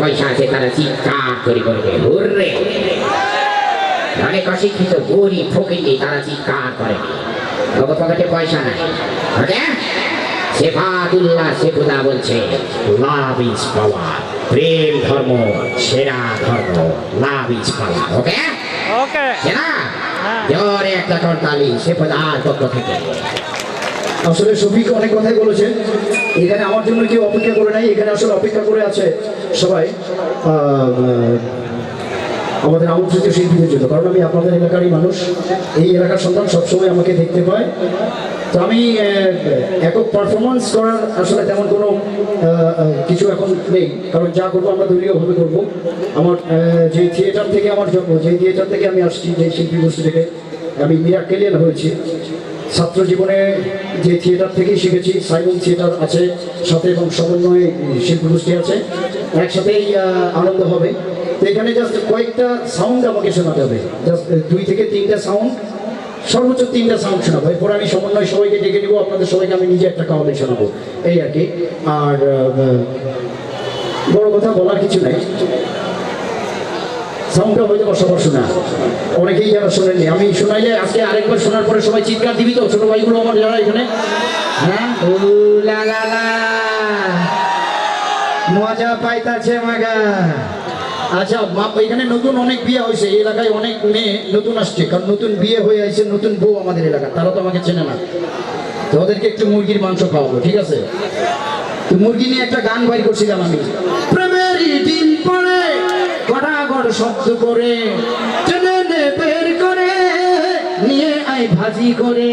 পয়সা আছে তারা চিৎকার করে করবে হুররে! অনেক অশিক্ষিত গরিব ফকিরি তারা চিৎকার করে। তবে পকেটে পয়সা নাই। ওকে সেফাতুল্লাহ সেফুদা বলছে লাভ ইজ পাওয়ার প্রেম ধর্ম সেরা ধর্ম লাভ ইজ পাওয়ার ওকে? ওকে। সেরা? হ্যাঁ। জোরে একটা করতালি সেফুদার পক্ষ থেকে। আসলে শফিক অনেক কথাই বলেছেন এখানে আমার জন্য কেউ অপেক্ষা করে নাই, এখানে আসলে অপেক্ষা করে আছে সবাই। আমাদের আমন্ত্রিত শিল্পীদের জন্য, কারণ আমি আপনাদের এলাকারই মানুষ। এই এলাকার সন্তান সবসময় আমাকে দেখতে পায়। তো আমি একক পারফরমেন্স করার আসলে তেমন কোনো কিছু এখন নেই। কারণ যা করব আমরা দলীয়ভাবে করব। আমার যে থিয়েটার থেকে আমার জন্ম, যে থিয়েটার থেকে আমি আসছি, যে শিল্পী গোষ্ঠী থেকে, আমি মিরাকেলিয়ান হয়েছি। ছাত্র জীবনে যে থিয়েটার থেকেই শিখেছি, সাইমন থিয়েটার আছে সাথে এবং সমন্বয়ে শিল্প গোষ্ঠী আছে, একসাথেই আনন্দ হবে। তো এখানে জাস্ট কয়েকটা সাউন্ড আমাকে শোনাতে হবে। জাস্ট দুই থেকে তিনটা সাউন্ড সর্বোচ্চ তিনটা সাউন্ড শোনাবো। এরপর আমি সমন্বয় সবাইকে ডেকে নিবো, আপনাদের সবাইকে আমি নিজে একটা কাউন্টে শোনাবো। এই আর কি। আর বড় কথা বলার কিছু নাই। সাউন্ডটা হয়তো বা সবার শোনা। অনেকেই যারা শোনেননি। আমি শোনাইলে আজকে আরেকবার শোনার পরে সবাই চিৎকার দিবি তো? ছোট ভাইগুলো আমার যারা এখানে। হ্যাঁ? লা লা লা। মজা পাইতাছে মাগা। আচ্ছা এখানে নতুন অনেক বিয়ে হয়েছে। এই এলাকায় অনেক মেয়ে নতুন আসছে। কারণ নতুন বিয়ে হয়ে আছে নতুন বউ আমাদের এলাকা। তারা তো আমাকে চেনে না। তো ওদেরকে একটু মুরগির মাংস খাওয়াবো ঠিক আছে? তো মুরগি নিয়ে একটা গান বাইর করছিলাম আমি। গড়াগড় শব্দ করে বের করে, নিয়ে আয় ভাজি করে।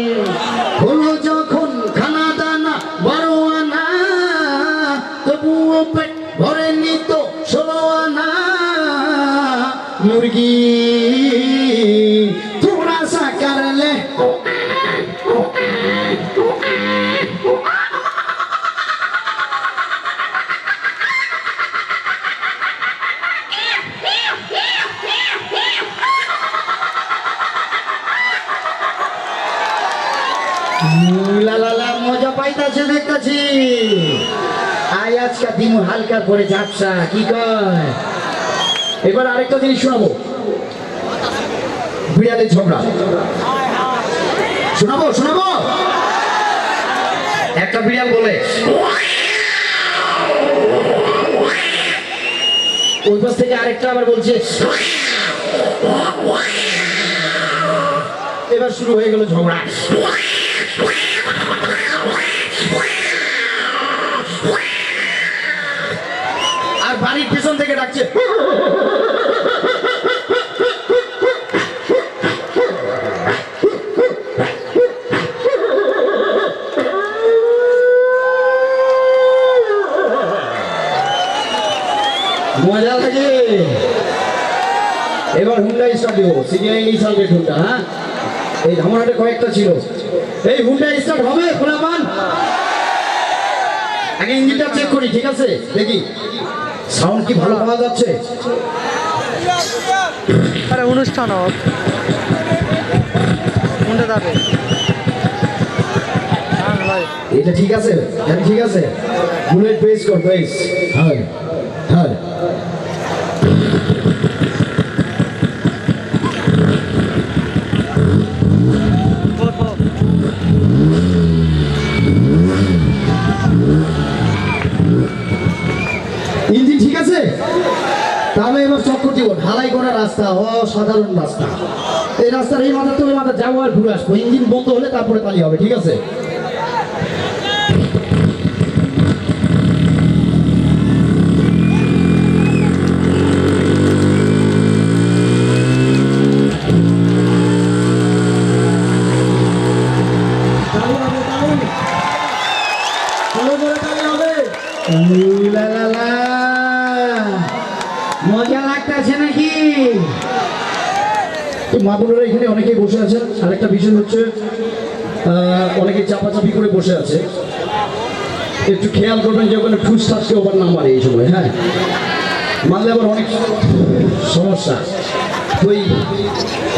হলো যখন খানা দানা, বড় আনা, তবুও পেট ভরে নিত ষোলো আনা। মুরগি মজা হালকা করে কয়? এবার আরেকটা জিনিস শোনাবো। বিড়ালের ঝগড়া। শোনাবো শোনাবো? একটা বিড়াল বলে থেকে আরেকটা আবার বলছে, এবার শুরু হয়ে গেল ঝগড়া। আর বাড়ির পেছন থেকে ডাকছে। মজা লাগে। এবার হুন্ডা স্টার্ট দিব সিনিয়র এই সালটেড হুন্ডা হ্যাঁ? এই ধামরাটে কয়েকটা ছিল। এই হুন্ডা স্টার্ট হবে খোলা পান আগে ইঞ্জিনটা চেক করি ঠিক আছে? দেখি। সাউন্ড কি ভালো পাওয়া যাচ্ছে? আরে অনুষ্ঠান হোক। কোনটা যাবে? হ্যাঁ এটা ঠিক আছে? এটা ঠিক আছে? বুলেট বেস কর বেস হ্যাঁ হ্যাঁ ইঞ্জিন ঠিক আছে? তাহলে এবার চক্কর দিব। ঢালাই করা রাস্তা, অসাধারণ রাস্তা। এই রাস্তার এই মাথা তো মাথা যাব আর ঘুরে আসব। ইঞ্জিন বন্ধ হলে তারপরে তালি হবে, ঠিক আছে। ভালো মজা লাগতেছে নাকি? মা বোনেরা এখানে অনেকেই বসে আছেন। আরেকটা বিষয় হচ্ছে অনেকে চাপাচাপি করে বসে আছে। একটু খেয়াল করবেন যে ওখানে ঠুস ঠাসকে ওভার না মারে এই সময় হ্যাঁ? মারলে আবার অনেক সমস্যা। এই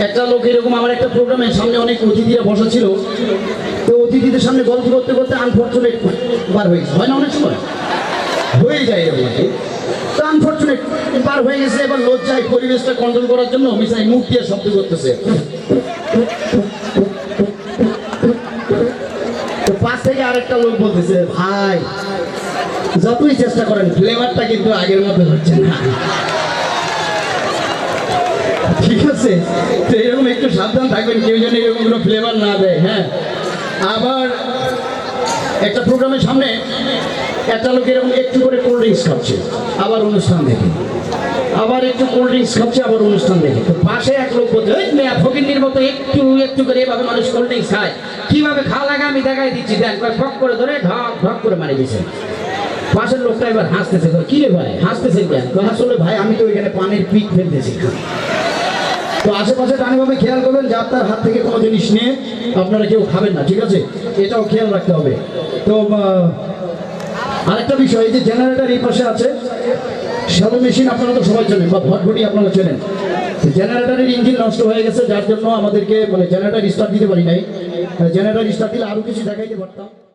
একটা লোক এরকম আমার একটা প্রোগ্রামের সামনে অনেক অতিথিরা বসা ছিল। তো অতিথিদের সামনে গল্প করতে করতে আনফর্চুনেট বার হয়েছে হয় না অনেক সময়? হয়ে যায় এরকম আর তো আনফর্চুনেট পার হয়ে গেছে, এবার লজ্জায় পরিবেশটা কন্ট্রোল করার জন্য মিসাই মুখ দিয়ে শব্দ করতেছে। পাশ থেকে আরেকটা লোক বলতেছে, ভাই, যতই চেষ্টা করেন ফ্লেভারটা কিন্তু আগের মতো হচ্ছে না। ঠিক আছে? তো এরকম একটু সাবধান থাকবেন, কেউ যেন এরকম কোনো ফ্লেভার না দেয় হ্যাঁ? আবার একটা প্রোগ্রামের সামনে একটা লোক এরকম একটু করে কোল্ড ড্রিঙ্কস খাচ্ছে, আবার অনুষ্ঠান দেখে। আবার একটু কোল্ড ড্রিঙ্কস খাচ্ছে, আবার অনুষ্ঠান দেখে। তো পাশে এক লোক বলছে, "এই মেয়া ফকিন্দির মতো একটু একটু করে এভাবে মানুষ কোল্ড ড্রিঙ্কস খায়। কীভাবে খাওয়া লাগে আমি দেখাই দিচ্ছি কয় ফক করে ধরে ঢক ঢক করে মারি দিয়েছে পাশের লোকটা এবার হাসতেছে কি রে ভাই হাসতেছেন কেন? আসলে ভাই, আমি তো ওইখানে পানির পিক ফেলতেছি। তো আশেপাশে ডানেভাবে খেয়াল করবেন যে আপনার হাত থেকে কোনো জিনিস নিয়ে আপনারা কেউ খাবেন না, ঠিক আছে? এটাও খেয়াল রাখতে হবে। তো আরেকটা বিষয়, এই যে জেনারেটর এই পাশে আছে শ্যালো মেশিন আপনারা তো সবাই চেনেন, বা ভটভটি আপনারা চেনেন। জেনারেটারের ইঞ্জিন নষ্ট হয়ে গেছে, যার জন্য আমাদেরকে মানে জেনারেটার স্টার্ট দিতে পারি নাই। জেনারেটার স্টার্ট দিলে আরও কিছু দেখাইতে পারতাম।